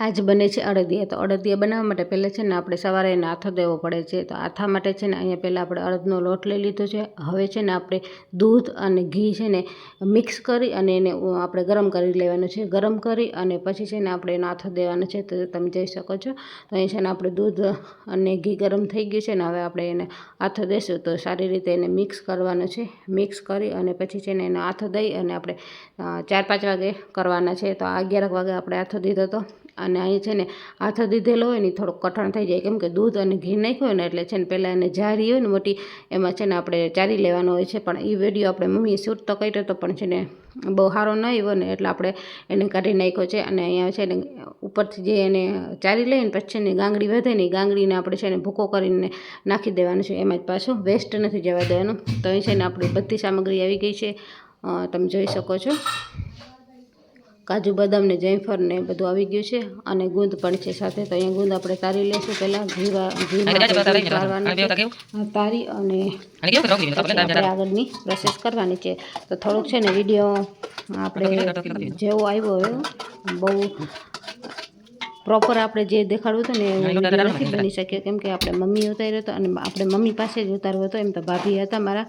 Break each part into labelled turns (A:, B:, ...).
A: આજ બને છે અડદિયા. તો અડદિયા બનાવવા માટે પહેલાં છે ને આપણે સવારે એને આથો દેવો પડે છે. તો આથા માટે છે ને અહીંયા પહેલાં આપણે અડદનો લોટ લઈ લીધો છે. હવે છે ને આપણે દૂધ અને ઘી છે ને મિક્સ કરી અને એને આપણે ગરમ કરી લેવાનું છે. ગરમ કરી અને પછી છે ને આપણે એનો આથો દેવાનો છે. તો તમે જોઈ શકો છો. તો અહીં છે ને આપણે દૂધ અને ઘી ગરમ થઈ ગયું છે ને હવે આપણે એને આથો દેશું. તો સારી રીતે એને મિક્સ કરવાનું છે. મિક્સ કરી અને પછી છે ને એનો આથો દઈ અને આપણે ચાર પાંચ વાગે કરવાના છે. તો અગિયાર વાગે આપણે આથો દીધો હતો અને અહીં છે ને હાથો દીધેલો હોય ને થોડુંક કઠણ થઈ જાય. કેમ કે દૂધ અને ઘી નાખ્યું હોય ને એટલે છે ને પહેલાં એને જારી હોય ને મોટી, એમાં છે ને આપણે ચારી લેવાનો હોય છે. પણ એ વીડિયો આપણે મમ્મીએ શૂટ તો કર્યો હતો પણ છે ને બહુ સારો ન આવ્યો ને એટલે આપણે એને કાઢી નાખ્યો છે. અને અહીંયા છે ને ઉપરથી જે એને ચારી લઈને પછી છે ને ગાંગડી વધે ને ગાંગડીને આપણે છે ને ભૂકો કરીને નાખી દેવાનું છે. એમાં જ પાછું વેસ્ટ નથી જવા દેવાનું. તો અહીં છે ને આપણી બધી સામગ્રી આવી ગઈ છે. તમે જોઈ શકો છો. કાજુ બદામ ને જયફળ ને બધું આવી ગયું છે. અને ગુંદ પણ છે સાથે. તો અહીંયા ગુંદ આપણે તારી લેશું પહેલાં. ઘી તારી અને આપણે આગળની પ્રોસેસ કરવાની છે. તો થોડુંક છે ને વીડિયો આપણે જેવો આવ્યો બહુ પ્રોપર આપણે જે દેખાડવું હતું ને એવું નથી બની શક્યો. કેમ કે આપણે મમ્મી ઉતાર્યો હતો અને આપણે મમ્મી પાસે જ ઉતારવો હતો. એમ તો ભાભી હતા મારા.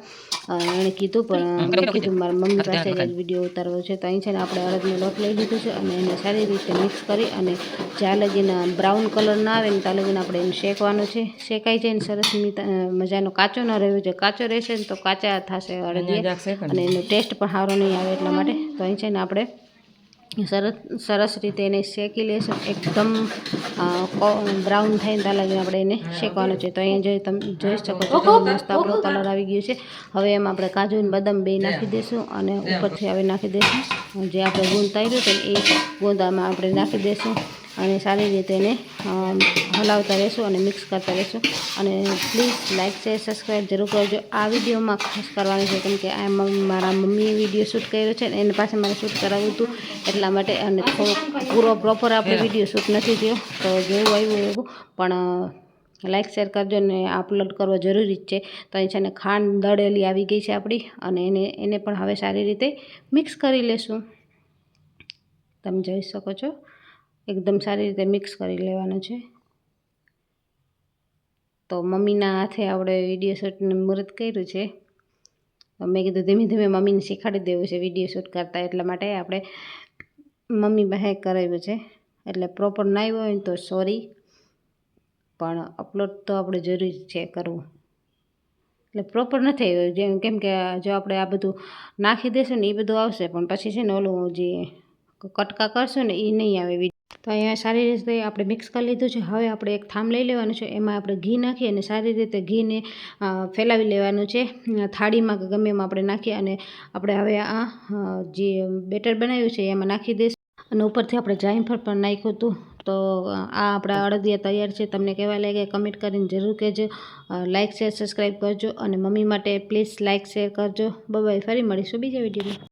A: એણે કીધું પણ મેં કીધું મારા મમ્મી પાસે જ વીડિયો ઉતારવો છે. તો અહીં છે ને આપણે અડદનો લોટ લઈ લીધો છે અને એને સારી રીતે મિક્સ કરી અને જ્યાં લગીને બ્રાઉન કલર ના આવે ને ત્યાં લગીને આપણે એને શેકવાનો છે. શેકાઈ જાય ને સરસ મજાનો કાચો ન રહ્યો છે કાચો રહેશે ને તો કાચા થશે અડદિયા. અને એનો ટેસ્ટ પણ સારો નહીં આવે એટલા માટે. તો અહીં છે ને આપણે સરસ સરસ રીતે એને શેકી લેશું. એકદમ બ્રાઉન થઈને ત્યાં લાગીને આપણે એને શેકવાનું છે. તો અહીંયા જોઈ તમે, જોઈ શકો છો મસ્ત આપણો કલર આવી ગયો છે. હવે એમાં આપણે કાજુ અને બદામ બે નાખી દઈશું અને ઉપરથી હવે નાખી દઈશું જે આપણે ગુંદ તાર્યું છે એ ગુંદામાં આપણે નાખી દઈશું અને સારી રીતે એને હલાવતા રહેશું અને મિક્સ કરતા રહેશું. અને પ્લીઝ લાઇક શેર સબસ્ક્રાઈબ જરૂર કરજો. આ વિડીયોમાં ખાસ કરવાની છે કેમ કે આ મારા મમ્મીએ વીડિયો શૂટ કર્યો છે એની પાસે મારે શૂટ કરાવ્યું હતું એટલા માટે અને થોડોક પૂરો પ્રોપર આપણે વીડિયો શૂટ નથી થયો. તો જેવું આવ્યું એવું પણ લાઇક શેર કરજો ને અપલોડ કરવો જરૂરી જ છે. તો અહીં છે ને ખાંડ દળેલી આવી ગઈ છે આપણી અને એને એને પણ હવે સારી રીતે મિક્સ કરી લેશું. તમે જોઈ શકો છો. એકદમ સારી રીતે મિક્સ કરી લેવાનું છે. તો મમ્મીના હાથે આપણે વીડિયો શૂટને મુહૂર્ત કર્યું છે. મેં કીધું ધીમે ધીમે મમ્મીને શીખવાડી દેવું છે વીડિયો શૂટ કરતાં એટલા માટે આપણે મમ્મી પાસે કરાવ્યું છે. એટલે પ્રોપર ના આવ્યો હોય ને તો સોરી પણ અપલોડ તો આપણે જરૂરી છે કરવું. એટલે પ્રોપર નથી આવ્યું. જેમ કેમ કે જો આપણે આ બધું નાખી દેશું ને એ બધું આવશે, પણ પછી છે ને ઓલું જે કટકા કરશું ને એ નહીં આવે તો અહીંયા સારી રીતે આપણે મિક્સ કરી લીધું છે. હવે આપણે એક થામ લઈ લેવાનું છે. એમાં આપણે ઘી નાખી અને સારી રીતે ઘીને ફેલાવી લેવાનું છે. થાળીમાં કે ગમે એમાં આપણે નાખીએ અને આપણે હવે આ જે બેટર બનાવ્યું છે એમાં નાખી દઈશું. અને ઉપરથી આપણે જાયફળ પણ નાખ્યું હતું. તો આ આપણા અડદિયા તૈયાર છે. તમને કેવા લાગે કમેન્ટ કરીને જરૂર કહેજો. લાઇક શેર સબસ્ક્રાઈબ કરજો. અને મમ્મી માટે પ્લીઝ લાઇક શેર કરજો. બાય ફરી મળીશું બીજા વિડીયોમાં